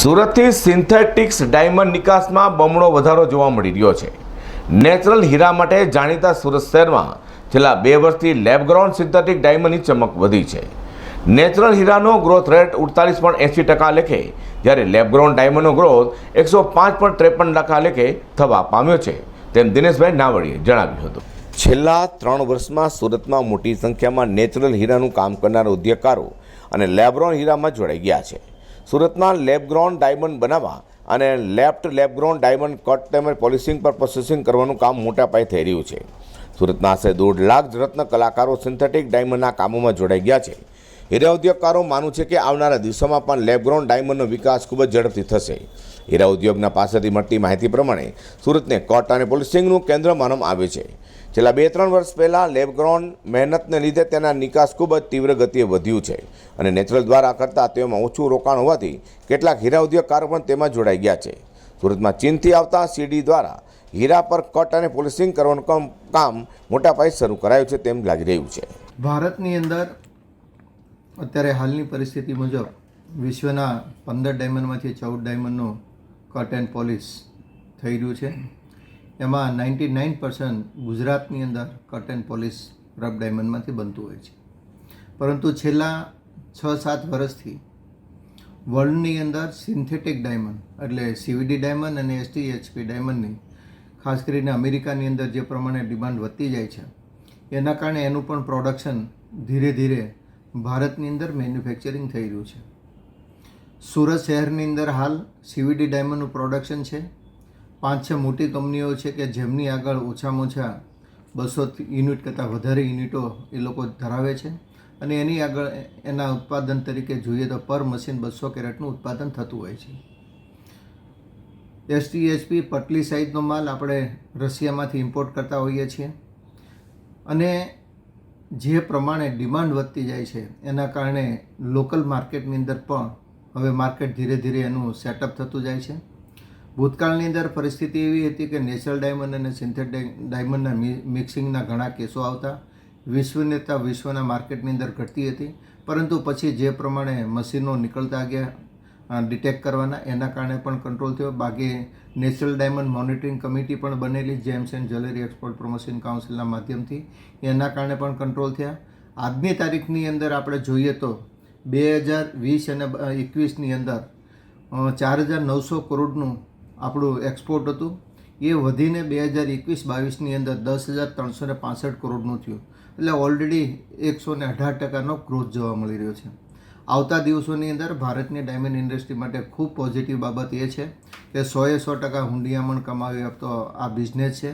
સુરતથી synthetics diamond નિકાસમાં બમણો વધારો જોવા મળી રહ્યો છે. નેચરલ હીરા માટે જાણીતા સુરત શહેરમાં છેલ્લા બે વર્ષથી લેબગ્રાઉન્ડ સિન્થેટિક ડાયમંડની ચમક વધી છે. નેચરલ હીરાનો ગ્રોથ રેટ ઉડતાલીસ પોઈન્ટ એંસી ટકા લેખે, જ્યારે લેબગ્રાઉન્ડ ડાયમંડનો ગ્રોથ એકસો પાંચ પોઈન્ટ ત્રેપન ટકા લેખે થવા પામ્યો છે. તેમ દિનેશભાઈ નાવડીએ જણાવ્યું હતું. છેલ્લા ત્રણ વર્ષમાં સુરતમાં મોટી સંખ્યામાં નેચરલ હીરાનું કામ કરનાર ઉદ્યોગકારો અને લેબ્રોન હીરામાં જોડાઈ ગયા છે. સુરતમાં લેબગ્રાઉન્ડ ડાયમંડ બનાવવા અને left lab grown diamond cut તેમજ પોલિશિંગ પર પ્રોસેસિંગ કરવાનું કામ મોટા પાયે થઈ રહ્યું છે. સુરતના આશરે દોઢ લાખ રત્ન કલાકારો સિન્થેટિક ડાયમંડના કામોમાં જોડાઈ ગયા છે. હીરા ઉદ્યોગકારો માનવું છે કે આવનારા દિવસોમાં પણ લેબગ્રાઉન્ડ ડાયમંડનો વિકાસ ખૂબ જ ઝડપથી થશે. હીરા ઉદ્યોગના પાસેથી મળતી માહિતી પ્રમાણે સુરતને કોટ અને પોલિશિંગનું કેન્દ્ર માનવામાં આવે છે. છેલ્લા બે ત્રણ વર્ષ પહેલાં લેબગ્રાઉન્ડ મહેનતને લીધે તેના નિકાસ ખૂબ જ તીવ્ર ગતિએ વધ્યું છે અને નેચરલ દ્વારા કરતાં તેમાં ઓછું રોકાણ હોવાથી કેટલાક હીરા ઉદ્યોગકારો પણ તેમાં જોડાઈ ગયા છે. સુરતમાં ચીનથી આવતા સીડી દ્વારા હીરા પર કટ અને પોલિશિંગ કરવાનું કામ કામ મોટા પાયે શરૂ કરાયું છે તેમ લાગી રહ્યું છે. ભારતની અંદર અત્યારે હાલની પરિસ્થિતિ મુજબ વિશ્વના પંદર ડાયમંડમાંથી ચૌદ ડાયમંડનું કટ એન્ડ પોલિશ થઈ રહ્યું છે. એમાં નાઇન્ટી નાઇન પર્સન્ટ ગુજરાતની અંદર કર્ટેન પોલિશ રબ ડાયમંડમાંથી બનતું હોય છે. પરંતુ છેલ્લા છ સાત વર્ષથી વર્લ્ડની અંદર સિન્થેટિક ડાયમંડ, એટલે સીવીડી ડાયમંડ અને એસટી એચપી ડાયમંડની, ખાસ કરીને અમેરિકાની અંદર જે પ્રમાણે ડિમાન્ડ વધતી જાય છે, એના કારણે એનું પણ પ્રોડક્શન ધીરે ધીરે ભારતની અંદર મેન્યુફેક્ચરિંગ થઈ રહ્યું છે. સુરત શહેરની અંદર હાલ સીવીડી ડાયમંડનું પ્રોડક્શન છે. પાંચ છ મોટી કંપનીઓ છે કે જેમની આગળ ઓછામાં ઓછા બસો યુનિટ કરતાં વધારે યુનિટો એ લોકો ધરાવે છે. અને એની આગળ એના ઉત્પાદન તરીકે જોઈએ તો પર મશીન બસો કેરેટનું ઉત્પાદન થતું હોય છે. એસટી એચપી પટલી સાઇઝનો માલ આપણે રશિયામાંથી ઇમ્પોર્ટ કરતા હોઈએ છીએ. અને જે પ્રમાણે ડિમાન્ડ વધતી જાય છે, એના કારણે લોકલ માર્કેટની અંદર પણ હવે માર્કેટ ધીરે ધીરે એનું સેટઅપ થતું જાય છે. ભૂતકાળની અંદર પરિસ્થિતિ એવી હતી કે નેચરલ ડાયમંડ અને સિન્થેટિક ડાયમંડના મિક્સિંગના ઘણા કેસો આવતા. વિશ્વનેતા વિશ્વના માર્કેટની અંદર ઘટતી હતી. પરંતુ પછી જે પ્રમાણે મશીનો નીકળતા ગયા ડિટેક્ટ કરવાના, એના કારણે પણ કંટ્રોલ થયો. બાકી નેચરલ ડાયમંડ મોનિટરિંગ કમિટી પણ બનેલી gems and jewellery export promotion કાઉન્સિલના માધ્યમથી, એના કારણે પણ કંટ્રોલ થયા. આજની તારીખની અંદર આપણે જોઈએ તો બે હજાર વીસ અને એકવીસની અંદર ચાર હજાર નવસો કરોડનું આપણું એક્સપોર્ટ હતું. એ વધીને બે હજાર એકવીસ બાવીસની અંદર દસ હજાર ત્રણસો ને પાસઠ કરોડનું થયું. એટલે ઓલરેડી એકસો ને અઢાર ટકાનો ગ્રોથ જોવા મળી રહ્યો છે. આવતા દિવસોની અંદર ભારતની ડાયમંડ ઇન્ડસ્ટ્રી માટે ખૂબ પોઝિટિવ બાબત એ છે કે સોએ સો ટકા હુંડિયામણ કમાવી આપતો આ બિઝનેસ છે.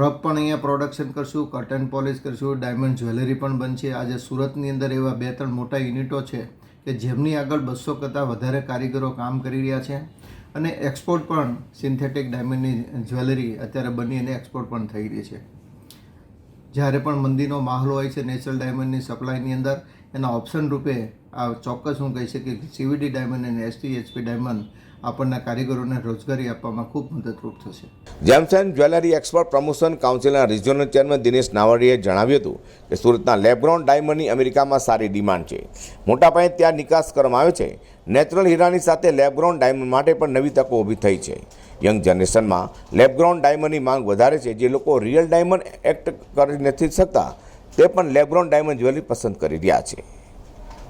રફ પણ અહીંયા પ્રોડક્શન કરશું કટન પોલિશ કરશું ડાયમંડ જ્વેલરી પણ બનશે. આજે સુરતની અંદર એવા બે ત્રણ મોટા યુનિટો છે કે જેમની આગળ બસો કરતાં વધારે કારીગરો કામ કરી રહ્યા છે. અને એક્સપોર્ટ પણ સિન્થેટિક ડાયમંડની જ્વેલરી અત્યારે બની અને એક્સપોર્ટ પણ થઈ રહી છે. જ્યારે પણ મંદીનો માહોલ હોય છે નેચરલ ડાયમંડની સપ્લાયની અંદર, એના ઓપ્શન રૂપે આ ચોક્કસ હું કહી શકીશ કે સીવીડી ડાયમંડ અને એસટી એચપી ડાયમંડ આપણના કારીગરોને રોજગારી આપવામાં ખૂબ મદદરૂપ થશે. Gems and jewellery export promotion કાઉન્સિલના regional chairman Dinesh નાવડીએ જણાવ્યું હતું કે સુરતના લેબ્રોન ડાયમંડની અમેરિકામાં સારી ડિમાન્ડ છે. મોટા પાયે ત્યાં નિકાસ કરવામાં આવે છે. નેચરલ હીરાની સાથે લેબગ્રાઉન્ડ ડાયમંડ માટે પણ નવી તકો ઊભી થઈ છે. યંગ જનરેશનમાં લેબગ્રાઉન્ડ ડાયમંડની માંગ વધારે છે. જે લોકો રિયલ ડાયમંડ એક્ટ કરી નથી શકતા, તે પણ લેબગ્રાઉન્ડ ડાયમંડ જ્વેલરી પસંદ કરી રહ્યા છે.